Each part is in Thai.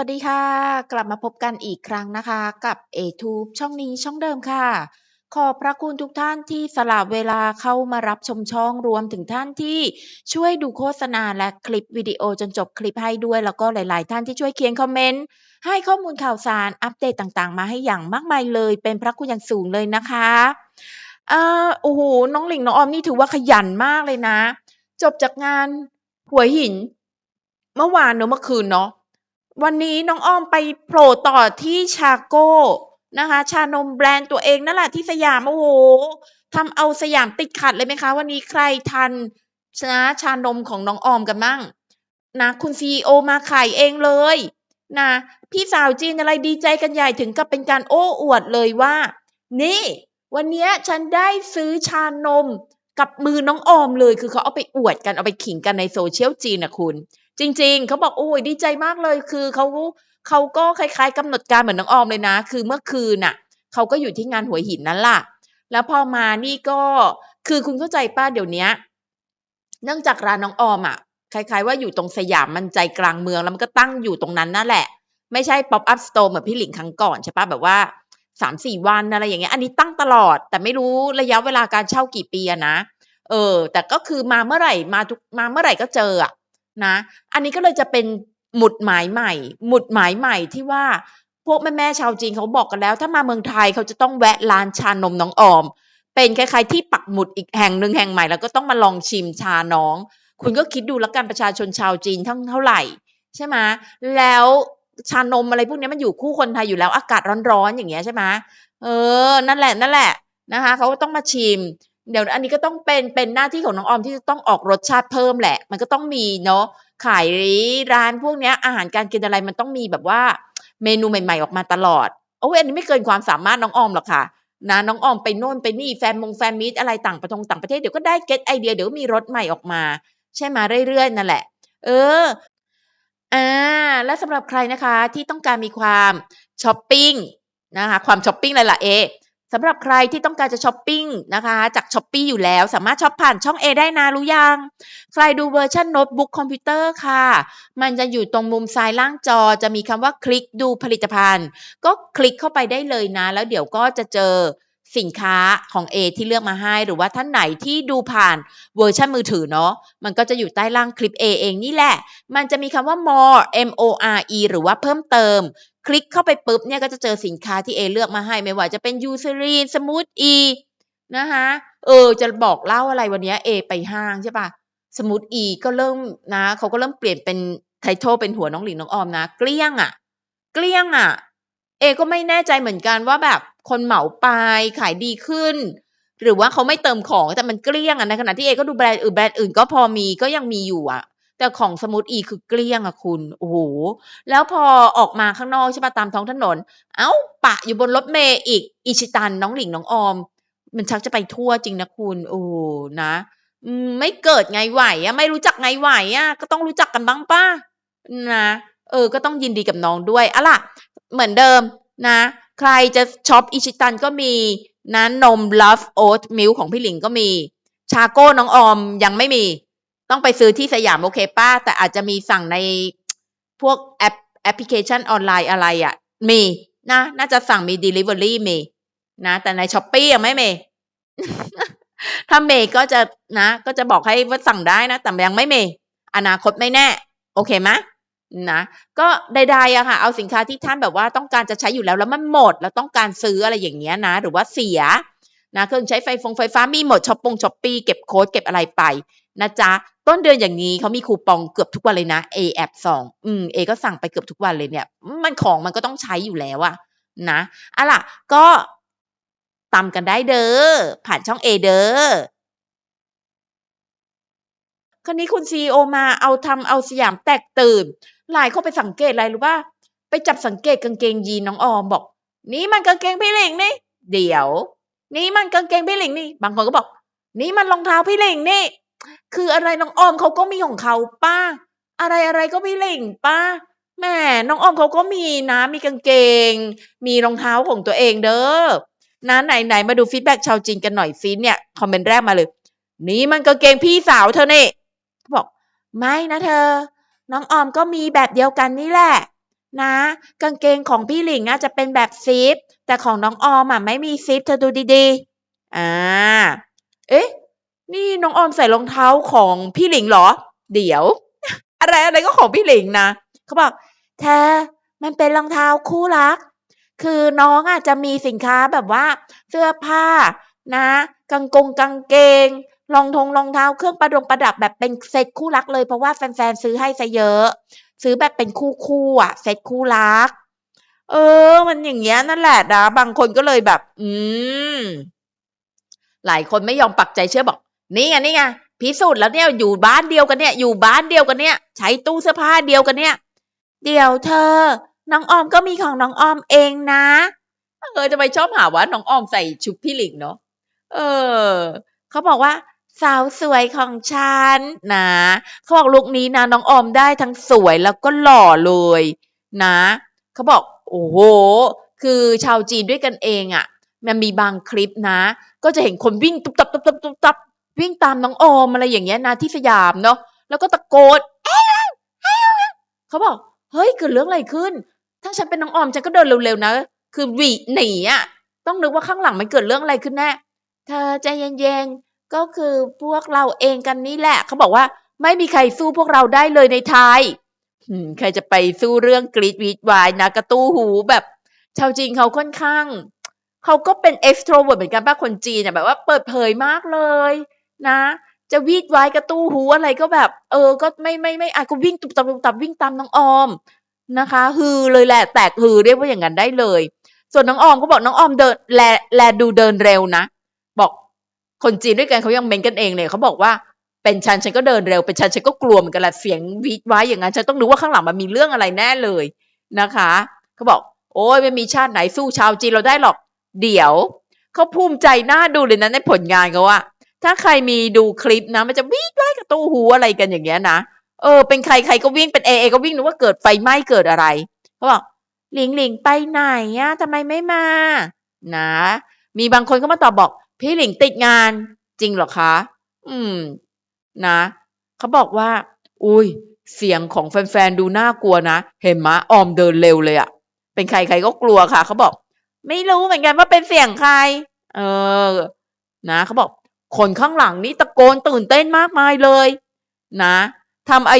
วัสดีค่ะ กลับมาพบกันอีกครั้งนะคะ กับ A-Tube ช่องนี้ช่องเดิมค่ะ ขอบพระคุณทุกท่านที่สละเวลาเข้ามารับชมช่องรวมถึงท่านที่ช่วยดูโฆษณาและคลิปวิดีโอจนจบคลิปให้ด้วย แล้วก็หลาย ๆ ท่านที่ช่วยเขียนคอมเมนต์ให้ข้อมูลข่าวสารอัปเดตต่างๆ มาให้อย่างมากมายเลย เป็นพระคุณอย่างสูงเลยนะคะอ่าโอ้โฮน้องหลิงน้องออมนี่ถือว่าขยันมากเลยนะ จบจากงานหัวหิน เมื่อวานเนาะเมื่อคืนเนาะ วันนี้น้องอ้อมไปโผล่ต่อที่ชาโก้นะคะ ชานมแบรนด์ตัวเองนั่นแหละที่สยามโอ้โฮทำเอาสยามติดขัดเลยไหมคะ วันนี้ใครทันนะชานมของน้องออมกันมั่งนะคุณ CEO มาขายเองเลยนะพี่สาวจีนอะไรดีใจกันใหญ่ถึงกับเป็นการโอ้อวดเลยว่า นี่ วันนี้ฉันได้ซื้อชานมกับมือน้องออมเลย คือเขาเอาไปอวดกันเอาไปขิงกันใน Social จีนนะคุณ จริง ๆ เขาบอกโอ้โฮดีใจมากเลยคือเขาเขาก็คล้าย ๆกำหนดการเหมือนน้องออมเลยนะ คือเมื่อคืนน่ะเขาก็อยู่ที่งานหัวหินนั่นล่ะ แล้วพอมานี่ก็คือคุณเข้าใจปล่าเดี๋ยวนี้เนื่องจากร้านน้องออมอะคล้าย ๆ ว่าอยู่ตรงสยามมันใจกลางเมืองแล้วมันก็ตั้งอยู่ตรงนั้นนั่นแหละ ไม่ใช่ pop-up store เหมือนพี่หลิงครั้งก่อนใช่ปล่าแบบว่า3-4วันอะไรอย่างเงี้ยอันนี้ตั้งตลอด แต่ไม่รู้ระยะเวลาการเช่ากี่ปีนะเออ แต่ก็คือมาเมื่อไหร่มาทุกมาเมื่อไหร่ก็เจออะ นะ อันนี้ก็เลยจะเป็นหมุดหมายใหม่ หมุดหมายใหม่ที่ว่าพวกแม่ๆชาวจีนเขาบอกกันแล้ว ถ้ามาเมืองไทยเขาจะต้องแวะร้านชานมน้องออม เป็นคล้ายๆที่ปักหมุดอีกแห่งหนึ่งแห่งใหม่แล้วก็ต้องมาลองชิมชาน้อง คุณก็คิดดูแล้วกันประชาชนชาวจีนทั้งเท่าไหร่ ใช่ไหมแล้วชานมอะไรพวกนี้มันอยู่คู่คนไทยอยู่แล้วอากาศร้อนๆอย่างเงี้ยใช่ไหมเออ นั่นแหละนั่นแหละนะคะเขาก็ต้องมาชิม เดี๋ยวอันนี้ก็ต้องเป็นเป็นหน้าที่ของน้องออมที่จะต้องออกรสชาติเพิ่มแหละ มันก็ต้องมีเนาะขายร้านพวกเนี้ยอาหารการกินอะไรมันต้องมีแบบว่าเมนูใหม่ๆออกมาตลอดโอ๊ยอันนี้ไม่เกินความสามารถน้องออมหรอกค่ะนะน้องออมไปโน่นไปนี่แฟนมงแฟนมีตอะไรต่างประทงต่างประเทศเดี๋ยวก็ได้เก็ตไอเดียเดี๋ยวมีรสใหม่ออกมา ใช่ไหมเรื่อยๆนั่นแหละ เอออ่าและสำหรับใครนะคะที่ต้องการมีความช็อปปิ้งนะคะความช็อปปิ้งเลยล่ะเอำหรับใครที่ต้องการจะช็อปปิ้งนะคะจาก Shopee อยู่แล้ว สามารถช็อปผ่านช่องเอได้นะรู้ยัง ใครดูเวอร์ชันโน้ตบุ๊กคอมพิวเตอร์ค่ะ มันจะอยู่ตรงมุมซ้ายล่างจอจะมีคำว่าคลิกดูผลิตภัณฑ์ ก็คลิกเข้าไปได้เลยนะ แล้วเดี๋ยวก็จะเจอสินค้าของเอที่เลือกมาให้ หรือว่าท่านไหนที่ดูผ่านเวอร์ชันมือถือเนาะมันก็จะอยู่ใต้ล่างคลิปเอเองนี่แหละ มันจะมีคำว่า more M-O-R-E หรือว่าเพิ่มเติม คลิกเข้าไปปุ๊บเนี่ยก็จะเจอสินค้าที่เอเลือกมาให้ไม่ว่าจะเป็น Eucerin Smoothie นะคะเออจะบอกเล่าอะไรวันนี้เอไปห้างใช่ปล่า Smoothie ก็เริ่มนะเขาก็เริ่มเปลี่ยนเป็น title เป็นหัวน้องหลิงน้องออมนะ เกลี้ยงอะเกลี้ยงอะเอก็ไม่แน่ใจเหมือนกันว่าแบบคนเหมาไปขายดีขึ้น หรือว่าเขาไม่เติมของแต่มันเกลี้ยงอะในขณะที่เอก็ดูแบรนด์อื่นแบรนด์อื่นก็พอมีก็ยังมีอยู่อะ แต่ของ Smoothie คือเกลี้ยงอะคุณโอ้โฮแล้วพอออกมาข้างนอกใช่ปล่าตามท้องถนน เอ้าปะอยู่บนรถเมล์อีกอิชิตันน้องหลิงน้องออม มันชักจะไปทั่วจริงนะคุณโอ้นะไม่เกิดไงไหวอะไม่รู้จักไงไหวอะก็ต้องรู้จักกันบ้างปล่านะเออ ก็ต้องยินดีกับน้องด้วยอาล่ะ เหมือนเดิมนะ ใครจะช็อปอิชิตันก็มีนะนม Love Oat Milk ของพี่หลิงก็มี ชาโก้น้องออมยังไม่มี ต้องไปซื้อที่สยามโอเคปล่าแต่อาจจะมีสั่งในพวกแอปแอปพลิเคชันออนไลน์อะไรอะมีนะน่าจะสั่งมีดิลิเวอรีมีนะ แต่ใน Shopee ยังไม่มีถ้าเมีก็จะนะ ก็จะบอกให้ว่าสั่งได้นะ แต่ยังไม่เมีอนาคตไม่แน่ โอเคไหมนะก็ใดๆอะค่ะ เอาสินค้าที่ท่านแบบว่าต้องการจะใช้อยู่แล้วแล้วมันหมด แล้วต้องการซื้ออะไรอย่างเงี้ยนะ หรือว่าเสียนะเครื่องใช้ไฟฟงไฟฟ้ามีหมดช็อปปง Shopee เก็บโค้ดเก็บอะไรไป นะจ๊ะ ต้นเดือนอย่างงี้เขามีคูปองเกือบทุกวันเลยนะเอแอบส่องอืมเอก็สั่งไปเกือบทุกวันเลยเนี่ย มันของมันก็ต้องใช้อยู่แล้วอะนะเอาล่ะ ก็ตามกันได้เด้อ ผ่านช่องเอเด้อคราวนี้คุณ CEO มาเอาทำเอาสยามแตกตื่น หลายคนไปสังเกตอะไรรู้เปล่าไปจับสังเกตกางเกงยีนน้องออมบอก นี่มันกางเกงพี่หลิงนี่ เดี๋ยว นี่มันกางเกงพี่หลิงนี่ บางคนก็บอก นี่มันรองเท้าพี่หลิงนี่ คืออะไรน้องออมเขาก็มีของเขาปล่าอะไรๆก็พี่หลิงปล่าแหมน้องออมเขาก็มีนะมีกางเกง มีรองเท้าของตัวเองเด้อนะไหนๆมาดูฟีดแบ็กชาวจีนกันหน่อยซิเนี่ยคอมเมนต์แรกมาเลย นี่มันกางเกงพี่สาวเธอเนี่เขาบอกไม่นะเธอ น้องออมก็มีแบบเดียวกันนี่แหละ นะ กางเกงของพี่หลิงอะจะเป็นแบบซิปแต่ของน้องออมอะไม่มีซิปเธอดูดีๆอ่าเอ๊ะ นี่น้องออมใส่รองเท้าของพี่หลิงเหรอ เดี๋ยว อะไรอะไรก็ของพี่หลิงนะเขาบอกเธอมันเป็นรองเท้าคู่รัก คือน้องอะจะมีสินค้าแบบว่า เสื้อผ้านะกางกงกางเกงรองทงรองเท้าเครื่องประดงประดับแบบเป็นเซ็ตคู่รักเลยเพราะว่าแฟนๆซื้อให้ซะเยอะ ซื้อแบบเป็นคู่คู่อะเซ็ตคู่รัก เออ มันอย่างเงี้ยนั่นแหละนะบางคนก็เลยแบบ อืมหลายคนไม่ยอมปักใจเชื่อบอก นี่ไงนี่ไงพิสูจน์แล้วเนี่ยอยู่บ้านเดียวกันเนี่ย อยู่บ้านเดียวกันเนี่ย ใช้ตู้เสื้อผ้าเดียวกันเนี่ย เดี๋ยวเธอ น้องออมก็มีของน้องออมเองนะเออจะไปชอบหาว่าน้องออมใส่ชุดพี่หลิงเนาะเออเขาบอกว่า สาวสวยของฉันนะเขาบอกลุคนี้นะน้องออมได้ทั้งสวยแล้วก็หล่อเลยนะเขาบอก โอ้โห คือชาวจีนด้วยกันเองอะ่ะ มันมีบางคลิปนะ ก็จะเห็นคนวิ่งตุบตับตุบตับตุบตับ วิ่งตามน้องออมอะไรอย่างเงี้ยนะที่สยามเนาะแล้วก็ตะโกนเขาบอกเฮ้ยเกิดเรื่องอะไรขึ้น ถ้าฉันเป็นน้องออมฉันก็เดินเร็วๆนะ คือหวีหนีอะต้องนึกว่าข้างหลังมันเกิดเรื่องอะไรขึ้นแน่เธอใจเย็นๆก็คือพวกเราเองกันนี่แหละเขาบอกว่าไม่มีใครสู้พวกเราได้เลยในไทยใครจะไปสู้เรื่องกรีดวีดวายนะกระตู้หูแบบชาวจีนเขาค่อนข้าง เขาก็เป็น extrovert เหมือนกันป้าคนจีนเนี่ยแบบว่าเปิดเผยมากเลย นะ จะวีดวายกระตู้หูอะไรก็แบบ เออ ก็ไม่ไม่ไม่อาจก็วิ่งตุบตับตุบตับวิ่งตามน้องออมนะคะ ฮือเลยแหละแตกฮือเรียกว่าอย่างนั้นได้เลย ส่วนน้องออมก็บอกน้องออมเดินแลแลดูเดินเร็วนะ บอกคนจีนด้วยกันเขายังเม้นกันเองเลยเขาบอกว่าเป็นฉันฉันก็เดินเร็วเป็นฉันฉันก็กลัวเหมือนกันแหละเสียงวีดไว้อย่างนั้นฉันต้องรู้ว่าข้างหลังมันมีเรื่องอะไรแน่เลยนะคะเขาบอก โอ้ยไม่มีชาติไหนสู้ชาวจีนเราได้หรอก เดี๋ยวเขาภูมิใจหน่าดูเลยนะในผลงานเขาอะ ถ้าใครมีดูคลิปนะ มันจะวีดไว้กับตู้หูอะไรกันอย่างเงี้ยนะเออเป็นใครใครก็วิ่งเป็นเอเอก็วิ่งนึกว่าเกิดไฟไหม้เกิดอะไรเขาบอกหลิงหลิงไปไหนอะทำไมไม่มานะ มีบางคนก็มาตอบบอก พี่หลิงติดงานจริงเหรอคะ อืม นะเขาบอกว่า อุ้ยเสียงของแฟนๆดูน่ากลัวนะ เห็นมะออมเดินเร็วเลยอะเป็นใครใครก็กลัวค่ะเขาบอก ไม่รู้เหมือนกันว่าเป็นเสียงใคร เออ นะเขาบอก คนข้างหลังนี่ตะโกนตื่นเต้นมากมายเลย นะทำไอ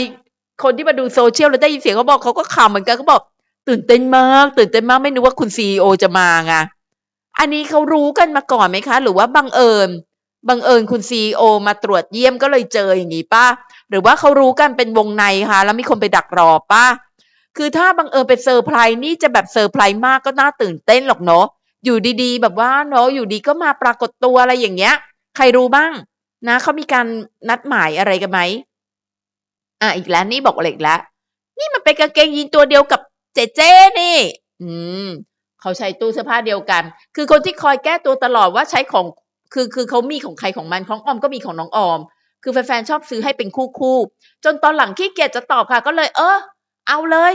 คนที่มาดูโซเชียลแล้วได้ยินเสียงเขาบอกเขาก็ขำเหมือนกันเขาบอก ตื่นเต้นมาก ตื่นเต้นมากไม่นึกว่าคุณซีอจะมาไงอันนี้เขารู้กันมาก่อนไหมคะ หรือว่าบังเอิญบังเอิญคุณซีอมาตรวจเยี่ยมก็เลยเจออย่างนี้ป้าหรือว่าเขารู้กันเป็นวงในคะแล้วมีคนไปดักรอป้าคือถ้าบังเอิญเป็นเซอร์ไพรส์นี่จะแบบเซอร์ไพรส์มากก็น่าตื่นเต้นหรอกเนาะอยู่ดีๆ แบบว่าเนาะอยู่ดีก็มาปรากฏตัวอะไรอย่างเงี้ย ใครรู้บ้าง นะเขามีการนัดหมายอะไรกันไหมอะอีกแล้วนี่บอกอะไรอีกแล้ว นี่มันเป็นกางเกงยีนตัวเดียวกับเจเจนี่ อืมเขาใช้ตู้เสื้อผ้าเดียวกัน คือคนที่คอยแก้ตัวตลอดว่าใช้ของ คือคือเขามีของใครของมันของออมก็มีของน้องออม คือแฟนๆชอบซื้อให้เป็นคู่คู่ๆจนตอนหลังขี้เกียจจะตอบค่ะ ก็เลย เออ เอาเลย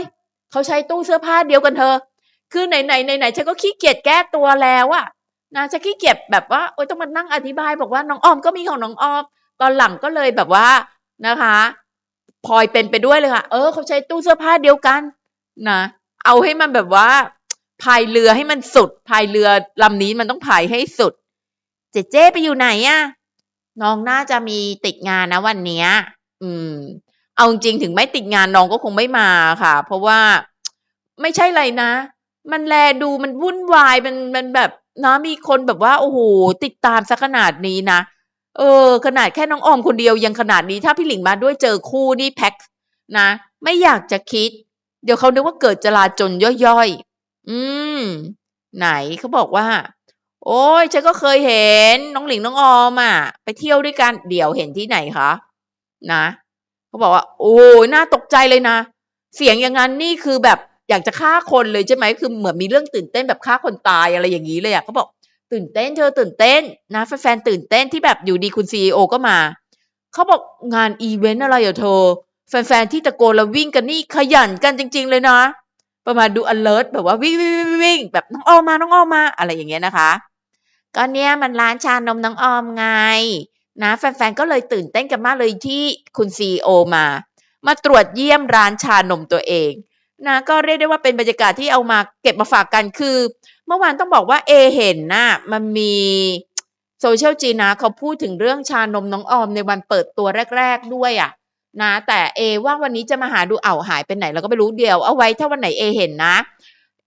เขาใช้ตู้เสื้อผ้าเดียวกันเธอ คือไหนไหนไหนไหนฉันก็ขี้เกียจแก้ตัวแล้วอะ นะฉันขี้เกียจแบบว่าโอ๊ยต้องมานั่งอธิบายบอกว่าน้องออมก็มีของน้องออมตอนหลังก็เลยแบบว่านะคะพลอยเป็นไปด้วยเลยค่ะ เออเขาใช้ตู้เสื้อผ้าเดียวกันนะเอาให้มันแบบว่าพายเรือให้มันสุดพายเรือลำนี้มันต้องพายให้สุด เจเจ้ไปอยู่ไหนอะน้องน่าจะมีติดงานนะวันเนี้ย อืม เอาจริงถึงไม่ติดงานน้องก็คงไม่มาค่ะ เพราะว่าไม่ใช่อะไรนะ มันแลดูมันวุ่นวายมันมันแบบ นะมีคนแบบว่าโอ้โหติดตามซะขนาดนี้นะ เออ ขนาดแค่น้องออมคนเดียวยังขนาดนี้ ถ้าพี่หลิงมาด้วยเจอคู่นี่แพ็คนะ ไม่อยากจะคิด เดี๋ยวเขานึกว่าเกิดจลาจลย่อยๆ อืม ไหนเขาบอกว่า โอ้ยฉันก็เคยเห็น น้องหลิงน้องออมอะ ไปเที่ยวด้วยกันเดี๋ยวเห็นที่ไหนคะนะเขาบอกว่า โอ้ยน่าตกใจเลยนะ เสียงอย่างนั้นนี่คือแบบ อยากจะฆ่าคนเลยใช่ไหมคือเหมือนมีเรื่องตื่นเต้นแบบฆ่าคนตายอะไรอย่างนี้เลยอะเขาบอกตื่นเต้นเธอตื่นเต้นนะแฟนๆตื่นเต้นที่แบบอยู่ดีคุณซีอก็มาเขาบอกงานอีเวนต์อะไรอะเธอ แฟนๆที่ตะโกนแล้ววิ่งกันนี่ขยันกันจริง ๆ เลยนะ ประมาณดู alert แบบว่าวิ่งวิ่งวิ่งวิ่งแบบน้องออมมาน้องออมมาอะไรอย่างเงี้ยนะคะ ก็เนี้ยมันร้านชานมน้องออมไงนะแฟนๆก็เลยตื่นเต้นกันมากเลยที่คุณซีโอมา มาตรวจเยี่ยมร้านชานมตัวเอง นะก็เรียกได้ว่าเป็นบรรยากาศที่เอามาเก็บมาฝากกันคือ เมื่อวานต้องบอกว่าเอเห็นนะมันมีโซเชียลจีนะเขาพูดถึงเรื่องชานมน้องออมในวันเปิดตัวแรก ๆ ด้วยอะนะแต่เอว่าวันนี้จะมาหาดูเอาหายไปไหนเราก็ไม่รู้เดียวเอาไว้ถ้าวันไหนเอเห็นนะ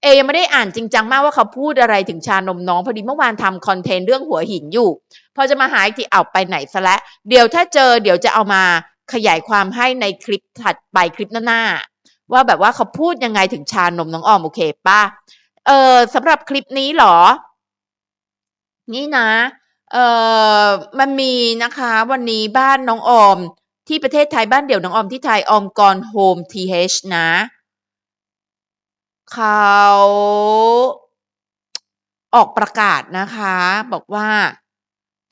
เอยังไม่ได้อ่านจริงจังมากว่าเขาพูดอะไรถึงชานมน้องพอดีเมื่อวานทำคอนเทนต์เรื่องหัวหินอยู่ พอจะมาหาอีกทีเอาไปไหนซะแล้วเดี๋ยวถ้าเจอเดี๋ยวจะเอามาขยายความให้ในคลิปถัดไปคลิปหน้าๆ ว่าแบบว่าเขาพูดยังไงถึงชานมน้องออมโอเคป่ะเออสำหรับคลิปนี้เหรอ นี่นะ เออมันมีนะคะ วันนี้บ้านน้องออม ที่ประเทศไทยบ้านเดี่ยวน้องออมที่ไทยออมกรโฮมทีเฮนะเขาออกประกาศนะคะ บอกว่า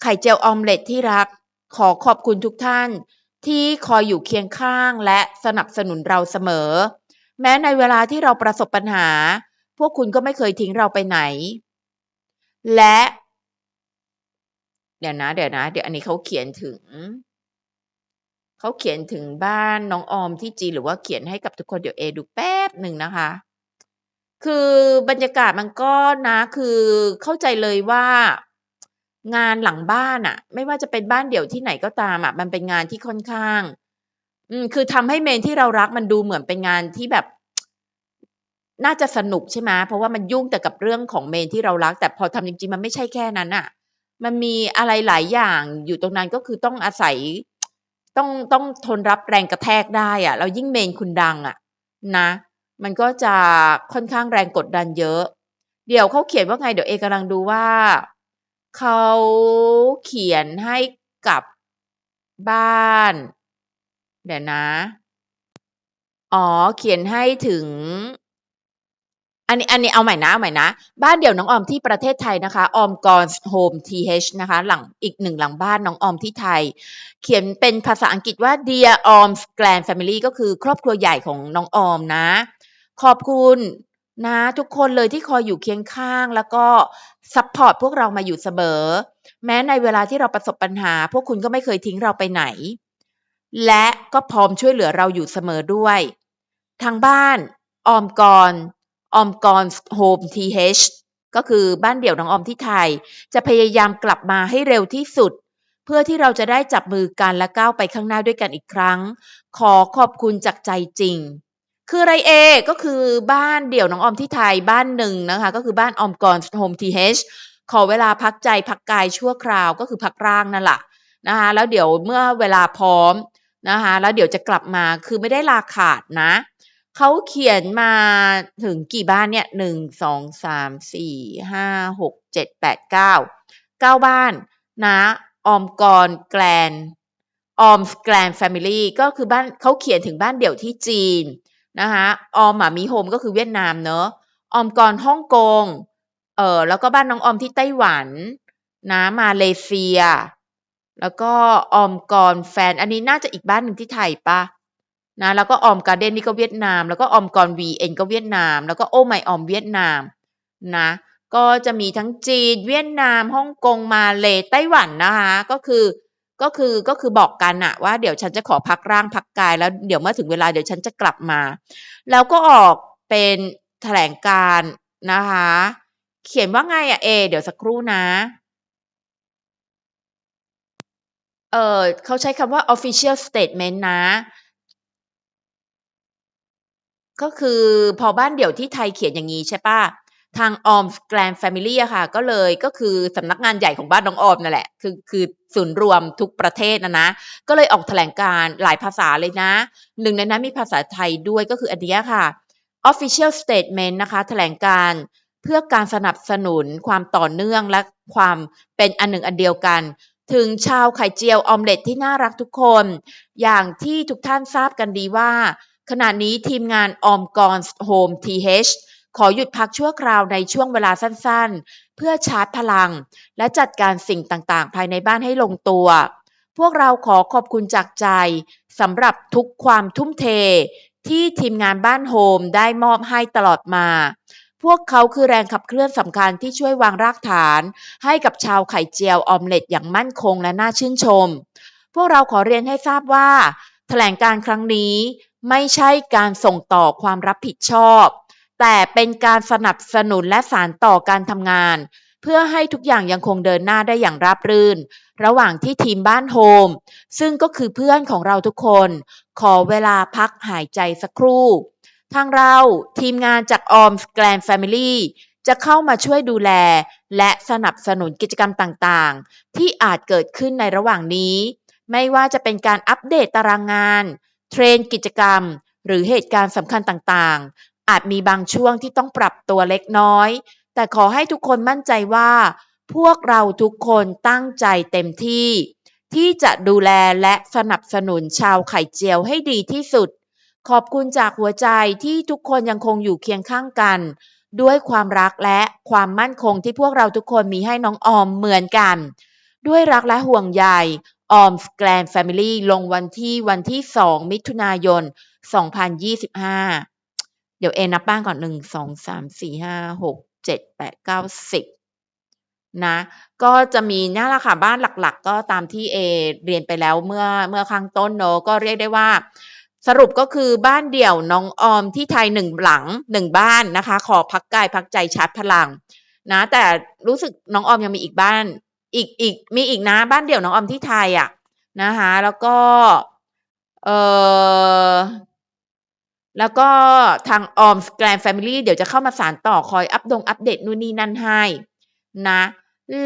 ไข่เจียวออมเล็ตที่รักขอขอบคุณทุกท่าน ที่คอยอยู่เคียงข้างและสนับสนุนเราเสมอ แม้ในเวลาที่เราประสบปัญหา พวกคุณก็ไม่เคยทิ้งเราไปไหน และ เดี๋ยวนะ เดี๋ยวนะ เดี๋ยวอันนี้เขาเขียนถึงเขาเขียนถึงบ้านน้องออมที่จีหรือว่าเขียนให้กับทุกคนเดี๋ยวเอดูแป๊บหนึ่งนะคะ คือบรรยากาศมันก็นะคือเข้าใจเลยว่า งานหลังบ้านอะไม่ว่าจะเป็นบ้านเดี่ยวที่ไหนก็ตามอะมันเป็นงานที่ค่อนข้าง อืมคือทำให้เมนที่เรารักมันดูเหมือนเป็นงานที่แบบ น่าจะสนุกใช่ไหมเพราะว่ามันยุ่งแต่กับเรื่องของเมนที่เรารัก แต่พอทำจริงๆมันไม่ใช่แค่นั้นอะมันมีอะไรหลายอย่างอยู่ตรงนั้นก็คือต้องอาศัยต้องต้องทนรับแรงกระแทกได้อะแล้วยิ่งเมนคุณดังอะนะ มันก็จะค่อนข้างแรงกดดันเยอะ เดี๋ยวเขาเขียนว่าไงเดี๋ยวเอกำลังดูว่า เขาเขียนให้กับบ้าน เดี๋ยวนะ อ๋อ เขียนให้ถึง อันนี้ อันนี้เอาใหม่นะเอาใหม่นะ บ้านเดี่ยวน้องออมที่ประเทศไทยนะคะ ออมกรโฮมทีเนะคะ หลังอีกหนึ่งหลังบ้านน้องออมที่ไทย เขียนเป็นภาษาอังกฤษว่า Dear Om's Grand Family ก็คือครอบครัวใหญ่ของน้องออมนะ ขอบคุณ นะทุกคนเลยที่คอยอยู่เคียงข้างแล้วก็ซัพพอร์ตพวกเรามาอยู่เสมอ แม้ในเวลาที่เราประสบปัญหา พวกคุณก็ไม่เคยทิ้งเราไปไหน และก็พร้อมช่วยเหลือเราอยู่เสมอด้วย ทางบ้านออมกรออมกรโฮมทีเก็คือบ้านเดี่ยวน้องออมที่ไทย จะพยายามกลับมาให้เร็วที่สุด เพื่อที่เราจะได้จับมือกันและก้าวไปข้างหน้าด้วยกันอีกครั้ง ขอขอบคุณจากใจจริง คืออะไรเอ ก็คือบ้านเดี่ยวน้องออมที่ไทยบ้านหนึ่งนะคะ ก็คือบ้านออมกรโฮมทีเฮชขอเวลาพักใจพักกายชั่วคราวก็คือพักร่างนั่นแหละนะคะแล้วเดี๋ยวเมื่อเวลาพร้อมนะคะแล้วเดี๋ยวจะกลับมาคือไม่ได้ลาขาดนะเขาเขียนมาถึงกี่บ้านเนี่ยหนึ่งสองสามสี่ห้าหกเจ็ดแปดเก้าเก้าบ้านนะออมกรแกลนออมแกลนแฟมิลี่ก็คือบ้านเขาเขียนถึงบ้านเดี่ยวที่จีน นะคะออมหมามีโฮมก็คือเวียดนามเนอะออมกรฮ่องกงเออแล้วก็บ้านน้องออมที่ไต้หวันนะมาเลเซีย แล้วก็ออมกรแฟน อันนี้น่าจะอีกบ้านหนึ่งที่ไทยปะนะแล้วก็ออมการ์เด้นนี่ก็เวียดนาม แล้วก็ออมกรวีเอ็นก็เวียดนาม แล้วก็โอ้ไมออมเวียดนามนะก็จะมีทั้งจีนเวียดนามฮ่องกงมาเลไต้หวันนะคะก็คือ ก็คือก็คือบอกกันอะว่าเดี๋ยวฉันจะขอพักร่างพักกายแล้วเดี๋ยวเมื่อถึงเวลาเดี๋ยวฉันจะกลับมา แล้วก็ออกเป็นแถลงการนะคะ เขียนว่าไงอะเอ เดี๋ยวสักครู่นะเออเขาใช้คำว่า official statement นะ ก็คือพอบ้านเดี่ยวที่ไทยเขียนอย่างนี้ใช่ปะ ทางออมแกรนแฟมิลี่อะค่ะ ก็เลยก็คือสำนักงานใหญ่ของบ้านน้องออมนั่นแหละ คือคือศูนย์รวมทุกประเทศนะนะ ก็เลยออกแถลงการหลายภาษาเลยนะ หนึ่งในนั้นมีภาษาไทยด้วยก็คืออันนี้ค่ะ official statement นะคะ แถลงการเพื่อการสนับสนุนความต่อเนื่องและความเป็นอันหนึ่งอันเดียวกัน ถึงชาวไข่เจียวออมเล็ตที่น่ารักทุกคน อย่างที่ทุกท่านทราบกันดีว่า ขณะนี้ทีมงานออมกรโฮมทีเขอหยุดพักชั่วคราวในช่วงเวลาสั้นๆ เพื่อชาร์จพลัง และจัดการสิ่งต่างๆ ภายในบ้านให้ลงตัว พวกเราขอขอบคุณจากใจสำหรับทุกความทุ่มเท ที่ทีมงานบ้านโฮมได้มอบให้ตลอดมา พวกเขาคือแรงขับเคลื่อนสำคัญที่ช่วยวางรากฐาน ให้กับชาวไข่เจียวออมเล็ตอย่างมั่นคงและน่าชื่นชม พวกเราขอเรียนให้ทราบว่า แถลงการครั้งนี้ไม่ใช่การส่งต่อความรับผิดชอบ แต่เป็นการสนับสนุนและสานต่อการทำงาน เพื่อให้ทุกอย่างยังคงเดินหน้าได้อย่างราบรื่น ระหว่างที่ทีมบ้านโฮม ซึ่งก็คือเพื่อนของเราทุกคน ขอเวลาพักหายใจสักครู่ ทางเราทีมงานจากออมแกลนแฟมิลี่จะเข้ามาช่วยดูแล และสนับสนุนกิจกรรมต่างๆ ที่อาจเกิดขึ้นในระหว่างนี้ ไม่ว่าจะเป็นการอัปเดตตารางงาน เทรนกิจกรรม หรือเหตุการณ์สำคัญต่างๆ อาจมีบางช่วงที่ต้องปรับตัวเล็กน้อย แต่ขอให้ทุกคนมั่นใจว่า พวกเราทุกคนตั้งใจเต็มที่ ที่จะดูแลและสนับสนุนชาวไข่เจียวให้ดีที่สุด ขอบคุณจากหัวใจที่ทุกคนยังคงอยู่เคียงข้างกัน ด้วยความรักและความมั่นคงที่พวกเราทุกคนมีให้น้องออมเหมือนกัน ด้วยรักและห่วงใยออมแกลนแฟมิลี่ลงวันที่วันที่ 2 มิถุนายน 2025 ดี๋ยวเอนับบ้างก่อน1 2 3 4 5 6 7 8 9 10นะ ก็จะมีนี่แหละค่ะบ้านหลักๆ ก็ตามที่เอเรียนไปแล้วเมื่อเมื่อข้งต้นเนอะก็เรียกได้ว่า สรุปก็คือบ้านเดี่ยวน้องออมที่ไทยหนึ่งหลังหนึ่งบ้านนะคะ ขอพักกายพักใจชาร์จพลัง นะ แต่รู้สึกน้องออมยังมีอีกบ้าน อีกอีกมีอีกนะบ้านเดี่ยวน้องออมที่ไทยอะนะคะแล้วก็เออ แล้วก็ทางออมแกรนแฟมิลี่เดี๋ยวจะเข้ามาสารต่อคอยอัปดงอัปเดตนู่นนี่นั่นให้นะ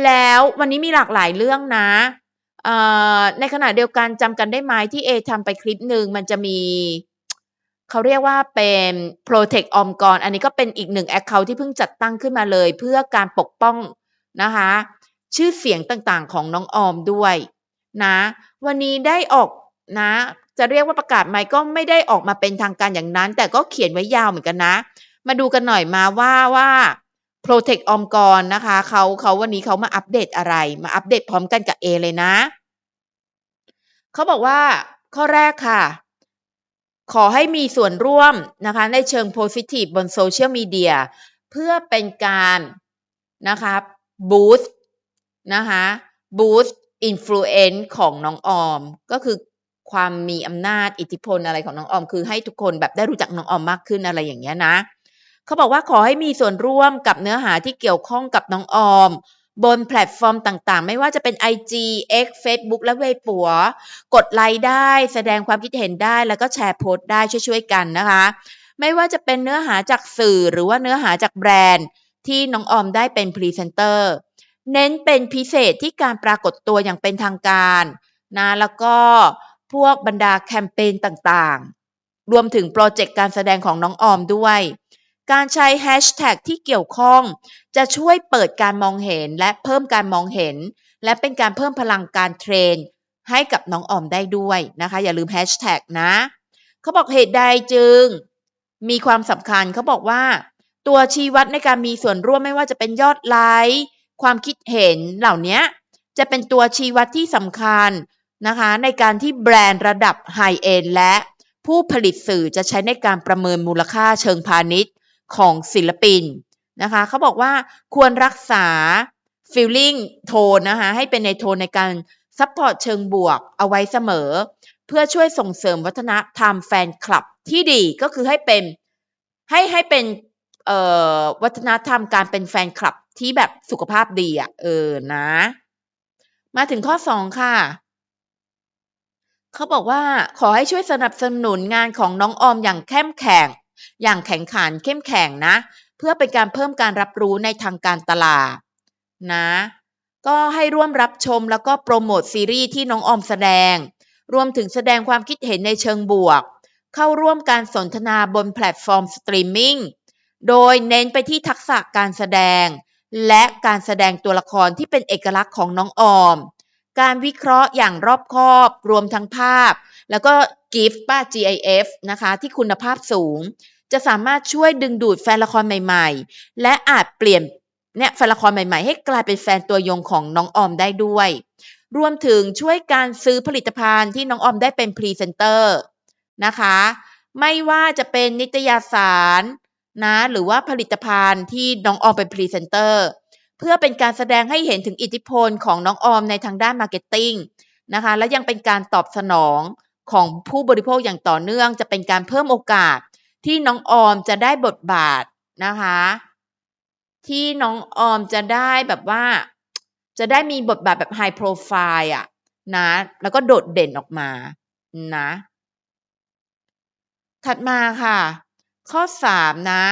แล้ววันนี้มีหลากหลายเรื่องนะเอ่อในขณะเดียวกันจำกันได้ไหมที่เอทำไปคลิปหนึ่งมันจะมี เขาเรียกว่าเป็น Protect ออมกรอันนี้ก็เป็นอีกหนึ่ง Account ที่เพิ่งจัดตั้งขึ้นมาเลย เพื่อการปกป้องนะคะ ชื่อเสียงต่างๆของน้องออมด้วยนะ วันนี้ได้ออกนะ จะเรียกว่าประกาศไหมก็ไม่ได้ออกมาเป็นทางการอย่างนั้น แต่ก็เขียนไว้ยาวเหมือนกันนะ มาดูกันหน่อยมาว่าว่า Protect อมกรนะคะเขาเขาวันนี้เขามาอัปเดตอะไร มาอัปเดตพร้อมกันกับเอเลยนะเขาบอกว่าข้อแรกค่ะ ขอให้มีส่วนร่วมนะคะในเชิงโพสิทีฟบนโซเชียลมีเดียเพื่อเป็นการนะคะบูสต์นะคะบูสต์อินฟลูเอนซ์ของน้องออม ก็คือ ความมีอำนาจอิทธิพลอะไรของน้องออม คือให้ทุกคนแบบได้รู้จักน้องออมมากขึ้นอะไรอย่างเงี้ยนะเขาบอกว่าขอให้มีส่วนร่วมกับเนื้อหาที่เกี่ยวข้องกับน้องออม บนแพลตฟอร์มต่างๆ ไม่ว่าจะเป็น IG X Facebook และเว็บปัว กดไลค์ได้ แสดงความคิดเห็นได้ แล้วก็แชร์โพสต์ได้ช่วยๆกันนะคะ ไม่ว่าจะเป็นเนื้อหาจากสื่อหรือว่าเนื้อหาจากแบรนด์ที่น้องออมได้เป็นพรีเซนเตอร์เน้นเป็นพิเศษที่การปรากฏตัวอย่างเป็นทางการนะแล้วก็ พวกบรรดาแคมเปญต่างๆ รวมถึงโปรเจกต์การแสดงของน้องออมด้วย การใช้แฮชแท็กที่เกี่ยวข้อง จะช่วยเปิดการมองเห็นและเพิ่มการมองเห็น และเป็นการเพิ่มพลังการเทรน ให้กับน้องออมได้ด้วยนะคะ อย่าลืมแฮชแท็กนะเขาบอกเหตุใดจึง มีความสำคัญเขาบอกว่า ตัวชี้วัดในการมีส่วนร่วมไม่ว่าจะเป็นยอดไลค์ความคิดเห็นเหล่านี้จะเป็นตัวชี้วัดที่สำคัญ นะคะในการที่แบรนด์ระดับไฮเอ็นและผู้ผลิตสื่อจะใช้ในการประเมินมูลค่าเชิงพาณิชย์ของศิลปินนะคะเขาบอกว่าควรรักษา feeling โทนนะคะให้เป็นในโทนในการซัพพอร์ตเชิงบวกเอาไว้เสมอ เพื่อช่วยส่งเสริมวัฒนธรรมแฟนคลับที่ดีก็คือให้เป็นให้ให้เป็นวัฒนธรรมการเป็นแฟนคลับที่แบบสุขภาพดีอะ่ะเออนะ มาถึงข้อสองค่ะ เขาบอกว่าขอให้ช่วยสนับสนุนงานของน้องออมอย่างเข้มแข็ง อย่างแข็งขันเข้มแข็งนะ เพื่อเป็นการเพิ่มการรับรู้ในทางการตลาดนะ ก็ให้ร่วมรับชมแล้วก็โปรโมทซีรีส์ที่น้องออมแสดง รวมถึงแสดงความคิดเห็นในเชิงบวก เข้าร่วมการสนทนาบนแพลตฟอร์มสตรีมมิ่งโดยเน้นไปที่ทักษะการแสดง และการแสดงตัวละครที่เป็นเอกลักษณ์ของน้องออม การวิเคราะห์อย่างรอบคอบรวมทั้งภาพ แล้วก็ GIF ป้า GIF นะคะที่คุณภาพสูง จะสามารถช่วยดึงดูดแฟนละครใหม่ๆ และอาจเปลี่ยนเนี่ยแฟนละครใหม่ๆ ให้กลายเป็นแฟนตัวยงของน้องออมได้ด้วย รวมถึงช่วยการซื้อผลิตภัณฑ์ที่น้องออมได้เป็นพรีเซนเตอร์นะคะ ไม่ว่าจะเป็นนิตยสารนะหรือว่าผลิตภัณฑ์ที่น้องออมเป็นพรีเซนเตอร์ เพื่อเป็นการแสดงให้เห็นถึงอิทธิพลของน้องออมในทางด้านมาร์เก็ตติ้งนะคะและยังเป็นการตอบสนองของผู้บริโภคอย่างต่อเนื่อง จะเป็นการเพิ่มโอกาสที่น้องออมจะได้บทบาทนะคะที่น้องออมจะได้แบบว่า จะได้มีบทบาทแบบไฮโปรไฟล์อะนะแล้วก็โดดเด่นออกมานะ ถัดมาค่ะ ข้อ3นะ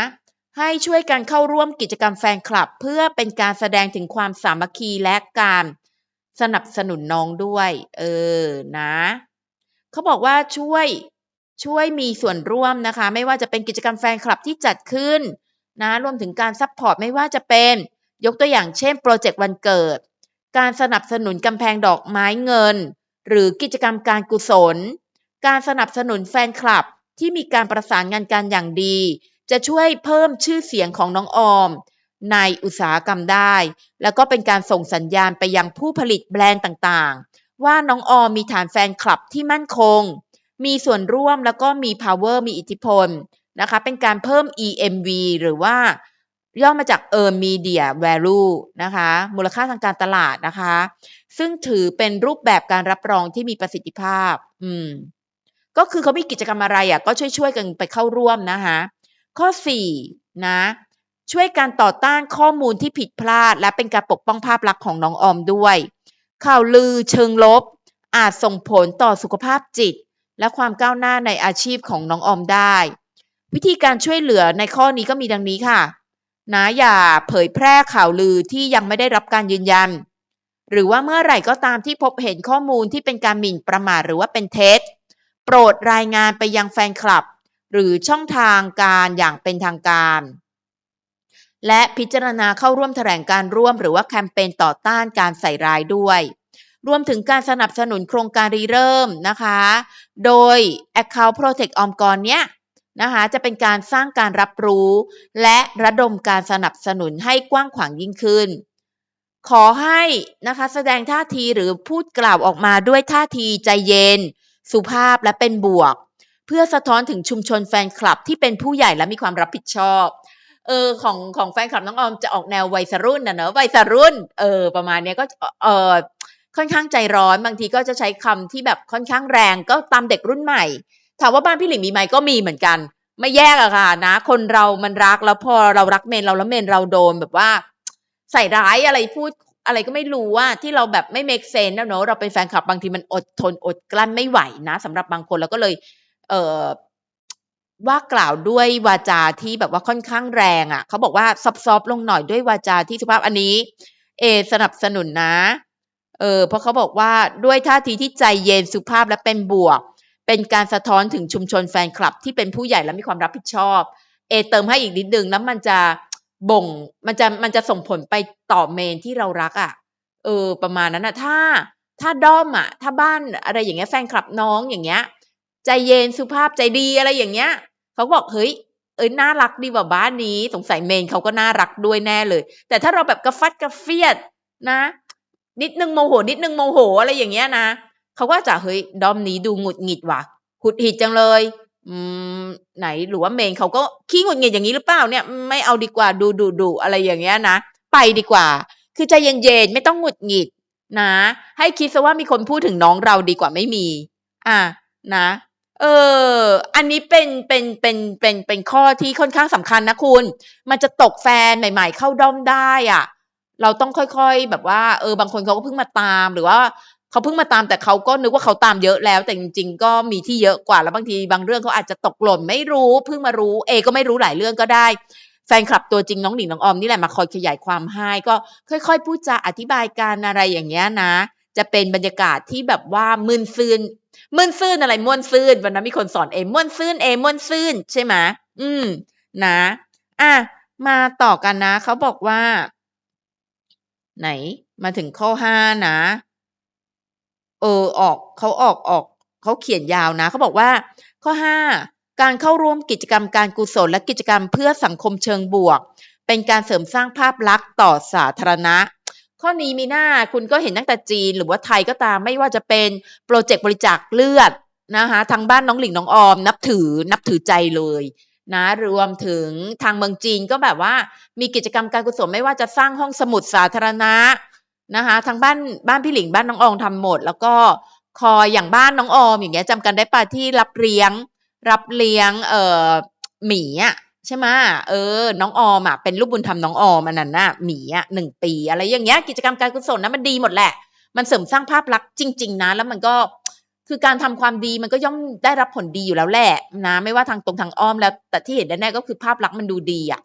ให้ช่วยกันเข้าร่วมกิจกรรมแฟนคลับ เพื่อเป็นการแสดงถึงความสามัคคีและการสนับสนุนน้องด้วย เออนะเขาบอกว่าช่วยช่วยมีส่วนร่วมนะคะ ไม่ว่าจะเป็นกิจกรรมแฟนคลับที่จัดขึ้นนะรวมถึงการซัพพอร์ตไม่ว่าจะเป็นยกตัวอย่างเช่นโปรเจกต์วันเกิด การสนับสนุนกำแพงดอกไม้เงิน หรือกิจกรรมการกุศล การสนับสนุนแฟนคลับที่มีการประสานงานกันอย่างดี จะช่วยเพิ่มชื่อเสียงของน้องออม ในอุตสาหกรรมได้ แล้วก็เป็นการส่งสัญญาณไปยังผู้ผลิตแบรนด์ต่างๆ ว่าน้องออมมีฐานแฟนคลับที่มั่นคง มีส่วนร่วมแล้วก็มี power มีอิทธิพลนะคะเป็นการเพิ่ม EMV หรือว่าย่อมาจาก Earn Media Value นะคะ มูลค่าทางการตลาดนะคะ ซึ่งถือเป็นรูปแบบการรับรองที่มีประสิทธิภาพ อืม ก็คือเขามีกิจกรรมอะไรอะ ก็ช่วยๆกันไปเข้าร่วมนะคะ ข้อ 4 นะ ช่วยการต่อต้านข้อมูลที่ผิดพลาด และเป็นการปกป้องภาพลักษณ์ของน้องออมด้วย ข่าวลือเชิงลบ อาจส่งผลต่อสุขภาพจิต และความก้าวหน้าในอาชีพของน้องออมได้ วิธีการช่วยเหลือในข้อนี้ก็มีดังนี้ค่ะ นะอย่าเผยแพร่ข่าวลือที่ยังไม่ได้รับการยืนยัน หรือว่าเมื่อไหร่ก็ตามที่พบเห็นข้อมูลที่เป็นการหมิ่นประมาทหรือว่าเป็นเท็จโปรดรายงานไปยังแฟนคลับ หรือช่องทางการอย่างเป็นทางการ และพิจารณาเข้าร่วมแถลงการร่วมหรือว่าแคมเปญต่อต้านการใส่ร้ายด้วย รวมถึงการสนับสนุนโครงการรีเริ่มนะคะ โดย Account Protect ออมกรเนี้ยนะคะจะเป็นการสร้างการรับรู้ และระดมการสนับสนุนให้กว้างขวางยิ่งขึ้น ขอให้นะคะแสดงท่าทีหรือพูดกล่าวออกมาด้วยท่าทีใจเย็น สุภาพและเป็นบวก เพื่อสะท้อนถึงชุมชนแฟนคลับที่เป็นผู้ใหญ่และมีความรับผิดชอบเออของของแฟนคลับน้องออมจะออกแนววัยรุ่นนะเนอะวัยรุ่นเออประมาณเนี้ยก็เออค่อนข้างใจร้อนบางทีก็จะใช้คำที่แบบค่อนข้างแรงก็ตามเด็กรุ่นใหม่ ถามว่าบ้านพี่หลิงมีไหมก็มีเหมือนกัน ไม่แยกอะค่ะนะ คนเรามันรักแล้วพอเรารักเมนเราแล้วเมนเราโดนแบบว่า ใส่ร้ายอะไรพูดอะไรก็ไม่รู้ว่าที่เราแบบไม่ make sense แล้วเนอะเราเป็นแฟนคลับบางทีมันอดทนอดกลั้นไม่ไหวนะสำหรับบางคนเราก็เลย เอ่อว่ากล่าวด้วยวาจาที่แบบว่าค่อนข้างแรงอะ่ะ เขาบอกว่าซอฟๆลงหน่อยด้วยวาจาที่สุภาพอันนี้ เอ สนับสนุนนะ เออเพราะเขาบอกว่าด้วยท่าทีที่ใจเย็นสุภาพและเป็นบวก เป็นการสะท้อนถึงชุมชนแฟนคลับที่เป็นผู้ใหญ่และมีความรับผิดชอบ เอ เติมให้อีกนิดนึงแล้วมันจะบ่ง มันจะมันจะส่งผลไปต่อเมนที่เรารักอะ่ะ เออ ประมาณนั้นนะถ้า ถ้าด้อมอะ ถ้าบ้านอะไรอย่างเงี้ยแฟนคลับน้องอย่างเงี้ย ใจเย็นสุภาพใจดีอะไรอย่างเงี้ยเขาบอกเฮ้ยเอ้ยน่ารักดีว่าบ้านนี้ สงสัยเมนเขาก็น่ารักด้วยแน่เลย แต่ถ้าเราแบบกระฟัดกระเฟียดนะ นิดนึงโมโห นิดนึงโมโหอะไรอย่างเงี้ยนะเขาก็จะเฮ้ยดอมนี้ดูหงุดหงิดว่ะหุดหิดจังเลย อืม ไหนหรือว่าเมนเขาก็ขี้หงุดหงิดอย่างนี้หรือเปล่าเนี่ย ไม่เอาดีกว่าดูดูดูอะไรอย่างเงี้ยนะไปดีกว่า คือใจเย็นๆไม่ต้องหงุดหงิดนะ ให้คิดซะว่ามีคนพูดถึงน้องเราดีกว่าไม่มี อะนะ เออ อันนี้เป็นเป็นเป็นเป็นเป็นข้อที่ค่อนข้างสำคัญนะคุณ มันจะตกแฟนใหม่ ๆ เข้าด้อมได้อะ เราต้องค่อยๆแบบว่า เออบางคนเขาก็เพิ่งมาตามหรือว่าเขาเพิ่งมาตามแต่เขาก็นึกว่าเขาตามเยอะแล้ว แต่จริง ๆ ก็มีที่เยอะกว่าแล้วบางทีบางเรื่องเขาอาจจะตกหล่นไม่รู้เพิ่งมารู้ เอ ก็ไม่รู้หลายเรื่องก็ได้แฟนคลับตัวจริงน้องหนิงน้องออมนี่แหละมาคอยขยายความให้ก็ค่อยๆพูดจาอธิบายการอะไรอย่างเงี้ยนะ จะเป็นบรรยากาศที่แบบว่ามึนซืนมึนซื่นอะไรม่วนซื่นวันนั้นมีคนสอนเอม่วนซื่นเอม่วนซื่นใช่ไหมอืม นะ อะมาต่อกันนะเขาบอกว่า ไหน มาถึงข้อห้านะ เออออกเขาออกออกเขาเขียนยาวนะเขาบอกว่า ข้อห้าการเข้าร่วมกิจกรรมการกุศลและกิจกรรมเพื่อสังคมเชิงบวก เป็นการเสริมสร้างภาพลักษณ์ต่อสาธารณะ ข้อนี้มีหน้าคุณก็เห็นตั้งแต่จีนหรือว่าไทยก็ตามไม่ว่าจะเป็นโปรเจกต์บริจาคเลือดนะคะทางบ้านน้องหลิงน้องออม นับถือนับถือใจเลยนะรวมถึงทางเมืองจีนก็แบบว่ามีกิจกรรมการกุศลไม่ว่าจะสร้างห้องสมุดสาธารณะนะคะทางบ้านบ้านพี่หลิงบ้านน้องอองทำหมด แล้วก็คอยอย่างบ้านน้องออมอย่างเงี้ยจำกันได้ปะที่รับเลี้ยง รับเลี้ยงเอ่อหมีอะ ใช่ไหมเออ น้องออมอะเป็นลูกบุญธรรมน้องออมอันนั้นน่ะหมีอะหนึ่งปี อะไรอย่างเงี้ยกิจกรรมการกุศลนะมันดีหมดแหละ มันเสริมสร้างภาพลักษณ์จริง ๆ นะ แล้วมันก็คือการทำความดีมันก็ย่อมได้รับผลดีอยู่แล้วแหละนะไม่ว่าทางตรงทางอ้อมแล้ว แต่ที่เห็นแน่ๆก็คือภาพลักษณ์มันดูดีอะ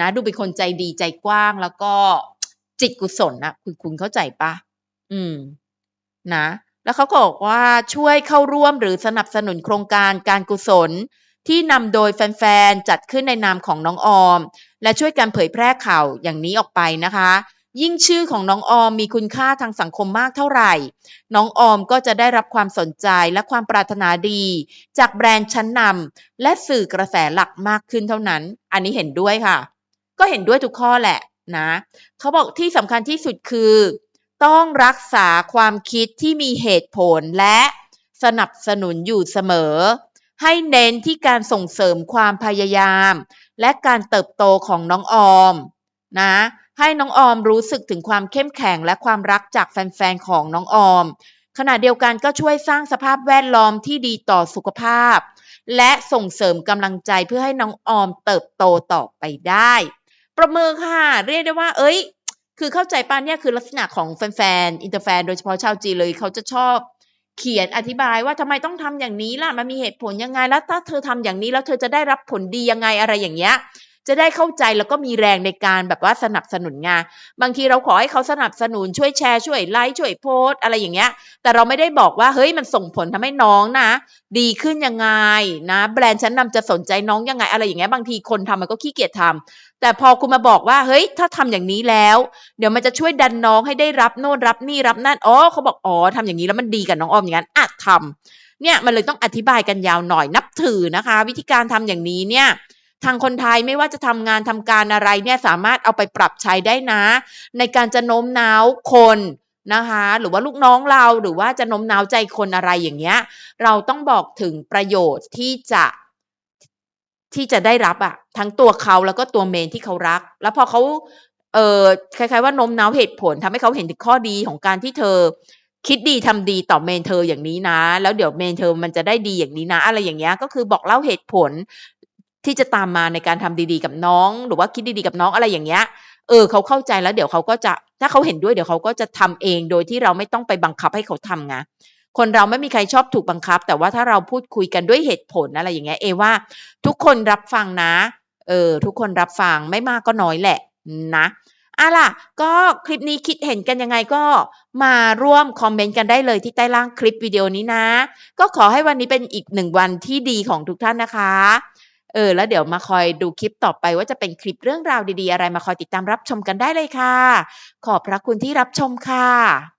นะดูเป็นคนใจดีใจกว้างแล้วก็จิตกุศลนะคุณคุณเข้าใจปะอืม นะ แล้วเขาก็บอกว่าช่วยเข้าร่วมหรือสนับสนุนโครงการการกุศล ที่นำโดยแฟนๆ จัดขึ้นในนามของน้องออม และช่วยกันเผยแพร่ข่าวอย่างนี้ออกไปนะคะ ยิ่งชื่อของน้องออมมีคุณค่าทางสังคมมากเท่าไหร่ น้องออมก็จะได้รับความสนใจและความปรารถนาดี จากแบรนด์ชั้นนำและสื่อกระแสหลักมากขึ้นเท่านั้น อันนี้เห็นด้วยค่ะ ก็เห็นด้วยทุกข้อแหละนะเขาบอกที่สำคัญที่สุดคือ ต้องรักษาความคิดที่มีเหตุผลและสนับสนุนอยู่เสมอ ให้เน้นที่การส่งเสริมความพยายาม และการเติบโตของน้องออมนะให้น้องออมรู้สึกถึงความเข้มแข็งและความรักจากแฟนๆของน้องออม ขณะเดียวกันก็ช่วยสร้างสภาพแวดล้อมที่ดีต่อสุขภาพ และส่งเสริมกำลังใจเพื่อให้น้องออมเติบโตต่อไปได้ ประเมินค่ะ เรียกได้ว่า เอ้ย คือเข้าใจป้าเนี่ยคือลักษณะของแฟนๆอินเตอร์แฟน โดยเฉพาะชาวจีนเลยเขาจะชอบ เขียนอธิบายว่าทำไมต้องทำอย่างนี้ล่ะมันมีเหตุผลยังไงแล้วถ้าเธอทำอย่างนี้แล้วเธอจะได้รับผลดียังไงอะไรอย่างเงี้ยจะได้เข้าใจแล้วก็มีแรงในการแบบว่าสนับสนุนงาน บางทีเราขอให้เขาสนับสนุนช่วยแชร์ช่วยไลค์ช่วยโพสอะไรอย่างเงี้ย แต่เราไม่ได้บอกว่าเฮ้ยมันส่งผลทำให้น้องนะ ดีขึ้นยังไงนะ แบรนด์ชั้นนำจะสนใจน้องยังไงอะไรอย่างเงี้ยบางทีคนทำมันก็ขี้เกียจทำ แต่พอคุณมาบอกว่าเฮ้ย ถ้าทำอย่างนี้แล้ว เดี๋ยวมันจะช่วยดันน้องให้ได้รับโน่นรับนี่รับนั่นอ๋อเขาบอกอ๋อทำอย่างนี้แล้วมันดีกับน้องออมอย่างนั้นอะทำเนี่ยมันเลยต้องอธิบายกันยาวหน่อยนับถือนะคะ วิธีการทำอย่างนี้เนี่ยทางคนไทยไม่ว่าจะทำงานทำการอะไรเนี่ยสามารถเอาไปปรับใช้ได้นะ ในการจะโน้มน้าวคนนะคะ หรือว่าลูกน้องเราหรือว่าจะโน้มน้าวใจคนอะไรอย่างเงี้ย เราต้องบอกถึงประโยชน์ที่จะ ที่จะได้รับอะทั้งตัวเขาแล้วก็ตัวเมนที่เขารัก แล้วพอเขาเออคล้ายๆว่าโน้มน้าวเหตุผลทำให้เขาเห็นถึงข้อดีของการที่เธอ คิดดีทำดีต่อเมนเธออย่างนี้นะ แล้วเดี๋ยวเมนเธอมันจะได้ดีอย่างนี้นะ อะไรอย่างเงี้ยก็คือบอกเล่าเหตุผลที่จะตามมาในการทำดีๆกับน้อง หรือว่าคิดดีๆกับน้องอะไรอย่างเงี้ยเออเขาเข้าใจแล้วเดี๋ยวเขาก็จะถ้าเขาเห็นด้วยเดี๋ยวเขาก็จะทำเองโดยที่เราไม่ต้องไปบังคับให้เขาทำไง คนเราไม่มีใครชอบถูกบังคับ แต่ว่าถ้าเราพูดคุยกันด้วยเหตุผลอะไรอย่างเงี้ยเอว่า ทุกคนรับฟังนะเออทุกคนรับฟังไม่มากก็น้อยแหละนะอะล่ะ ก็คลิปนี้คิดเห็นกันยังไงก็มาร่วมคอมเมนต์กันได้เลยที่ใต้ล่างคลิปวิดีโอนี้นะ ก็ขอให้วันนี้เป็นอีกหนึ่งวันที่ดีของทุกท่านนะคะ เออ แล้วเดี๋ยวมาคอยดูคลิปต่อไปว่าจะเป็นคลิปเรื่องราวดีๆ อะไรมาคอยติดตามรับชมกันได้เลยค่ะ ขอบพระคุณที่รับชมค่ะ